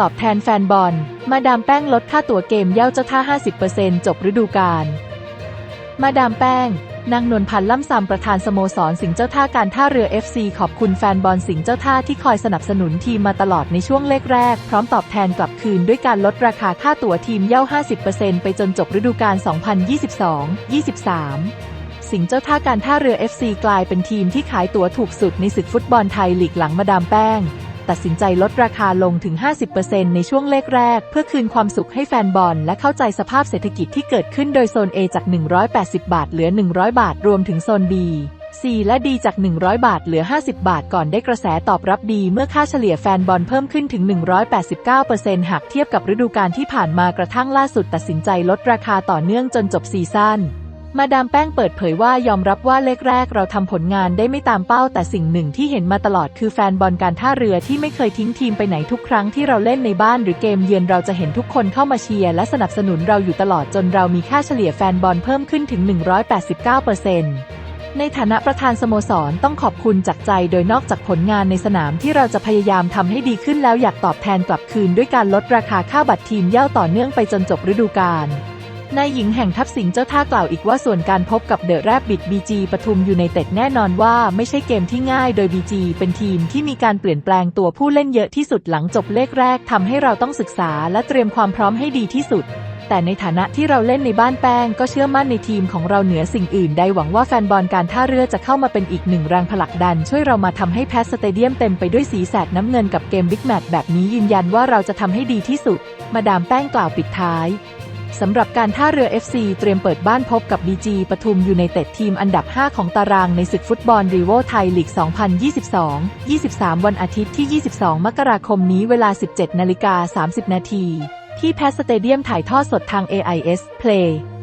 ตอบแทนแฟนบอล มาดามแป้งลดค่าตั๋วเกมเย่าเจ้าท่า 50%จบฤดูกาล มาดามแป้ง นางนวลพันธ์ล่ำซำประธานสโมสรสิงห์เจ้าท่าการท่าเรือ FC ขอบคุณแฟนบอลสิงห์เจ้าท่าที่คอยสนับสนุนทีมมาตลอดในช่วงเลขแรก พร้อมตอบแทนกลับคืนด้วยการลดราคาค่าตั๋วทีมเย่า50%ไปจนจบฤดูกาล 2022-23สิงห์เจ้าท่าการท่าเรือ FC กลายเป็นทีมที่ขายตั๋วถูกสุดในศึกฟุตบอลไทยลีกหลังมาดามแป้ง ตัดสินใจลดราคาลงถึง 50%ในช่วงเลขแรก เพื่อคืนความสุขให้แฟนบอล และเข้าใจสภาพเศรษฐกิจที่เกิดขึ้นโดยโซน A จาก 180 บาทเหลือ 100 บาท รวมถึงโซน B C และ D จาก 100 บาทเหลือ 50 บาทก่อนได้กระแสตอบรับดี เมื่อค่าเฉลี่ยแฟนบอลเพิ่มขึ้นถึง 189%หากเทียบกับฤดูกาลที่ผ่านมากระทั่งล่าสุดตัดสินใจลดราคาต่อเนื่องจนจบซีซั่น มาดามแป้งเปิดเผยว่ายอมรับว่าเลขแรกเราทำผลงานได้ไม่ตามเป้า แต่สิ่งหนึ่งที่เห็นมาตลอดคือแฟนบอลการท่าเรือที่ไม่เคยทิ้งทีมไปไหนทุกครั้งที่เราเล่นในบ้านหรือเกมเยือนเราจะเห็นทุกคนเข้ามาเชียร์และสนับสนุนเราอยู่ตลอดจนเรามีค่าเฉลี่ยแฟนบอลเพิ่มขึ้นถึง 189%ในฐานะประธานสโมสรต้องขอบคุณจากใจโดยนอกจากผลงานในสนามที่เราจะพยายามทำให้ดีขึ้นแล้วอยากตอบแทนกลับคืนด้วยการลดราคาค่าบัตรทีมเย่าต่อเนื่องไปจนจบฤดูกาล นายหญิงแห่งทัพสิงห์เจ้าท่ากล่าวอีกว่าส่วนการพบกับเดอะแรบบิดบีจีปทุมยูไนเต็ดแน่นอนว่าไม่ใช่เกมที่ง่ายโดยบีจีเป็นทีมที่มีการเปลี่ยนแปลงตัวผู้เล่นเยอะที่สุดหลังจบเลขแรกทำให้เราต้องศึกษาและเตรียมความพร้อมให้ดีที่สุดแต่ในฐานะที่เราเล่นในบ้านแป้ง ก็เชื่อมั่นในทีมของเราเหนือสิ่งอื่นใดหวังว่าแฟนบอลการท่าเรือจะเข้ามาเป็นอีกหนึ่งแรงผลักดัน ช่วยเรามาทำให้แพสสเตเดียมเต็มไปด้วยสีแสดน้ำเงินกับเกมบิ๊กแมตช์แบบนี้ยืนยันว่าเราจะทำให้ดีที่สุด มาดามแป้งกล่าวปิดท้าย สำหรับการท่าเรือ FC เตรียมเปิดบ้านพบกับ BG ปทุมยูไนเต็ดทีมอันดับ 5 ของตารางในศึกฟุตบอลรีโวไทยลีก 2022-23 วันอาทิตย์ที่ 22 มกราคมนี้เวลา 17 นาฬิกา 30 นาที ที่แพสสเตเดียมถ่ายทอดสดทาง AIS Play